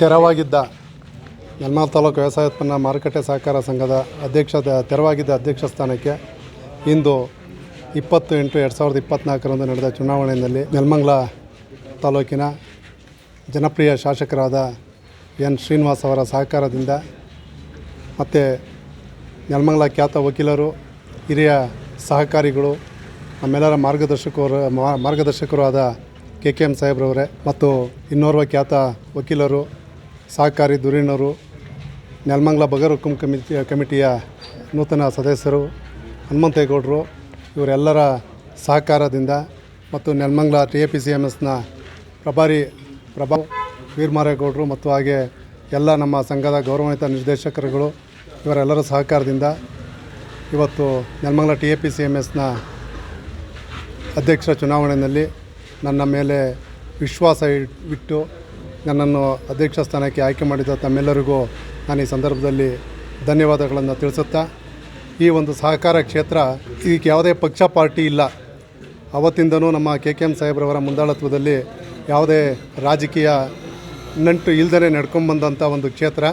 ತೆರವಾಗಿದ್ದ ಯಲ್ಮಾಲ್ ತಾಲೂಕು ವ್ಯವಸಾಯ ಉತ್ಪನ್ನ ಮಾರುಕಟ್ಟೆ ಸಹಕಾರ ಸಂಘದ ಅಧ್ಯಕ್ಷ, ತೆರವಾಗಿದ್ದ ಅಧ್ಯಕ್ಷ ಸ್ಥಾನಕ್ಕೆ ಇಂದು ಇಪ್ಪತ್ತು ಎಂಟು ಎರಡು ಸಾವಿರದ ಇಪ್ಪತ್ತ್ನಾಲ್ಕರಂದು ನಡೆದ ಚುನಾವಣೆಯಲ್ಲಿ ನೆಲಮಂಗಲ ತಾಲೂಕಿನ ಜನಪ್ರಿಯ ಶಾಸಕರಾದ ಎನ್ ಶ್ರೀನಿವಾಸ್ ಅವರ ಸಹಕಾರದಿಂದ ಮತ್ತು ನೆಲಮಂಗಲ ಖ್ಯಾತ ವಕೀಲರು, ಹಿರಿಯ ಸಹಕಾರಿಗಳು, ನಮ್ಮೆಲ್ಲರ ಮಾರ್ಗದರ್ಶಕರು ಮಾರ್ಗದರ್ಶಕರು ಆದ ಕೆ ಕೆ ಎಂ ಸಾಹೇಬ್ರವರೇ ಮತ್ತು ಇನ್ನೋರ್ವ ಖ್ಯಾತ ವಕೀಲರು ಸಹಕಾರಿ ಧುರೀಣರು, ನೆಲಮಂಗಲ ಬಗರುಕುಂ ಕಮಿಟಿ ಕಮಿಟಿಯ ನೂತನ ಸದಸ್ಯರು ಹನುಮಂತೇಗೌಡರು, ಇವರೆಲ್ಲರ ಸಹಕಾರದಿಂದ ಮತ್ತು Nelamangala T A P C M ಎಸ್ನ ಪ್ರಭಾರಿ ಪ್ರಭಾ ವೀರಮಾರೇಗೌಡರು ಮತ್ತು ಹಾಗೆ ಎಲ್ಲ ನಮ್ಮ ಸಂಘದ ಗೌರವಾನ್ವಿತ ನಿರ್ದೇಶಕರುಗಳು, ಇವರೆಲ್ಲರ ಸಹಕಾರದಿಂದ ಇವತ್ತು Nelamangala T A P C M ಎಸ್ನ ಅಧ್ಯಕ್ಷರ ಚುನಾವಣೆಯಲ್ಲಿ ನನ್ನ ಮೇಲೆ ವಿಶ್ವಾಸ ಇಟ್- ಇಟ್ಟು ನನ್ನನ್ನು ಅಧ್ಯಕ್ಷ ಸ್ಥಾನಕ್ಕೆ ಆಯ್ಕೆ ಮಾಡಿದ ತಮ್ಮೆಲ್ಲರಿಗೂ ನಾನು ಈ ಸಂದರ್ಭದಲ್ಲಿ ಧನ್ಯವಾದಗಳನ್ನು ತಿಳಿಸುತ್ತಾ, ಈ ಒಂದು ಸಹಕಾರ ಕ್ಷೇತ್ರ ಇದಕ್ಕೆ ಯಾವುದೇ ಪಕ್ಷ ಪಾರ್ಟಿ ಇಲ್ಲ. ಅವತ್ತಿಂದನೂ ನಮ್ಮ ಕೆ ಕೆ ಎಂ ಸಾಹೇಬ್ರವರ ಮುಂದಾಳತ್ವದಲ್ಲಿ ಯಾವುದೇ ರಾಜಕೀಯ ನಂಟು ಇಲ್ಲದೇ ನಡ್ಕೊಂಬಂದಂಥ ಒಂದು ಕ್ಷೇತ್ರ.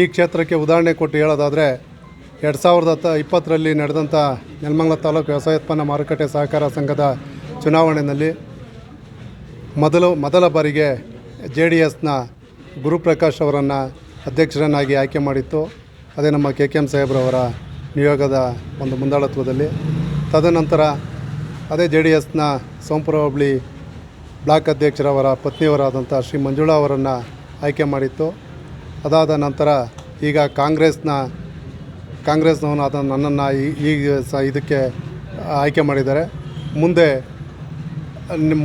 ಈ ಕ್ಷೇತ್ರಕ್ಕೆ ಉದಾಹರಣೆ ಕೊಟ್ಟು ಹೇಳೋದಾದರೆ, ಎರಡು ಸಾವಿರದ ಹತ್ತ ಇಪ್ಪತ್ತರಲ್ಲಿ ನಡೆದಂಥ ನೆಲಮಂಗಲ ತಾಲೂಕು ವ್ಯವಸಾಯೋತ್ಪನ್ನ ಮಾರುಕಟ್ಟೆ ಸಹಕಾರ ಸಂಘದ ಚುನಾವಣೆಯಲ್ಲಿ ಮೊದಲು, ಮೊದಲ ಬಾರಿಗೆ ಜೆ ಡಿ ಎಸ್ನ ಗುರುಪ್ರಕಾಶ್ ಅವರನ್ನು ಅಧ್ಯಕ್ಷರನ್ನಾಗಿ ಆಯ್ಕೆ ಮಾಡಿತ್ತು. ಅದೇ ನಮ್ಮ ಕೆ ಕೆ ಎಂ ಸಾಹೇಬ್ರವರ ನಿಯೋಗದ ಒಂದು ಮುಂದಾಳತ್ವದಲ್ಲಿ. ತದನಂತರ ಅದೇ ಜೆ ಡಿ ಎಸ್ನ ಸೋಂಪುರ ಹೋಬಳಿ ಬ್ಲಾಕ್ ಅಧ್ಯಕ್ಷರವರ ಪತ್ನಿಯವರಾದಂಥ ಶ್ರೀ ಮಂಜುಳಾ ಅವರನ್ನು ಆಯ್ಕೆ ಮಾಡಿತ್ತು. ಅದಾದ ನಂತರ ಈಗ ಕಾಂಗ್ರೆಸ್ನ ಕಾಂಗ್ರೆಸ್ನವನಾದ ನನ್ನನ್ನು ಈಗ ಸ ಇದಕ್ಕೆ ಆಯ್ಕೆ ಮಾಡಿದ್ದಾರೆ. ಮುಂದೆ,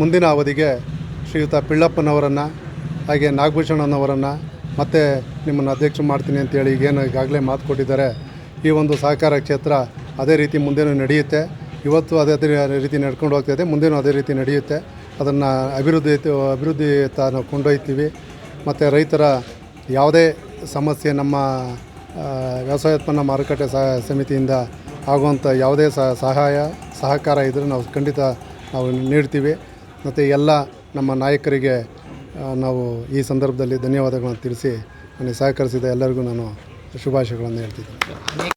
ಮುಂದಿನ ಅವಧಿಗೆ ಶ್ರೀಯುತ ಪಿಳ್ಳಪ್ಪನವರನ್ನು ಹಾಗೆ ನಾಗಭೂಷಣನವರನ್ನು ಮತ್ತೆ ನಿಮ್ಮನ್ನು ಅಧ್ಯಕ್ಷ ಮಾಡ್ತೀನಿ ಅಂತೇಳಿ ಈಗೇನು ಈಗಾಗಲೇ ಮಾತು ಕೊಟ್ಟಿದ್ದಾರೆ. ಈ ಒಂದು ಸಹಕಾರ ಕ್ಷೇತ್ರ ಅದೇ ರೀತಿ ಮುಂದೆನೂ ನಡೆಯುತ್ತೆ. ಇವತ್ತು ಅದೇ ರೀತಿ ನಡ್ಕೊಂಡು ಹೋಗ್ತಾಯಿದೆ ಮುಂದೆನೂ ಅದೇ ರೀತಿ ನಡೆಯುತ್ತೆ. ಅದನ್ನು ಅಭಿವೃದ್ಧಿ ಅಭಿವೃದ್ಧಿ ತಾನು ಕೊಂಡೊಯ್ತೀವಿ. ಮತ್ತು ರೈತರ ಯಾವುದೇ ಸಮಸ್ಯೆ ನಮ್ಮ ವ್ಯವಸಾಯೋತ್ಪನ್ನ ಮಾರುಕಟ್ಟೆ ಸಹ, ಸಮಿತಿಯಿಂದ ಆಗುವಂಥ ಯಾವುದೇ ಸಹ, ಸಹಾಯ, ಸಹಕಾರ ಇದ್ದರೆ ನಾವು ಖಂಡಿತ ನಾವು ನೀಡ್ತೀವಿ. ಮತ್ತು ಎಲ್ಲ ನಮ್ಮ ನಾಯಕರಿಗೆ ನಾವು ಈ ಸಂದರ್ಭದಲ್ಲಿ ಧನ್ಯವಾದಗಳನ್ನು ತಿಳಿಸಿ ನನಗೆ ಸಹಕರಿಸಿದ ಎಲ್ಲರಿಗೂ ನಾನು ಶುಭಾಶಯಗಳನ್ನು ಹೇಳ್ತಿದ್ದೀನಿ.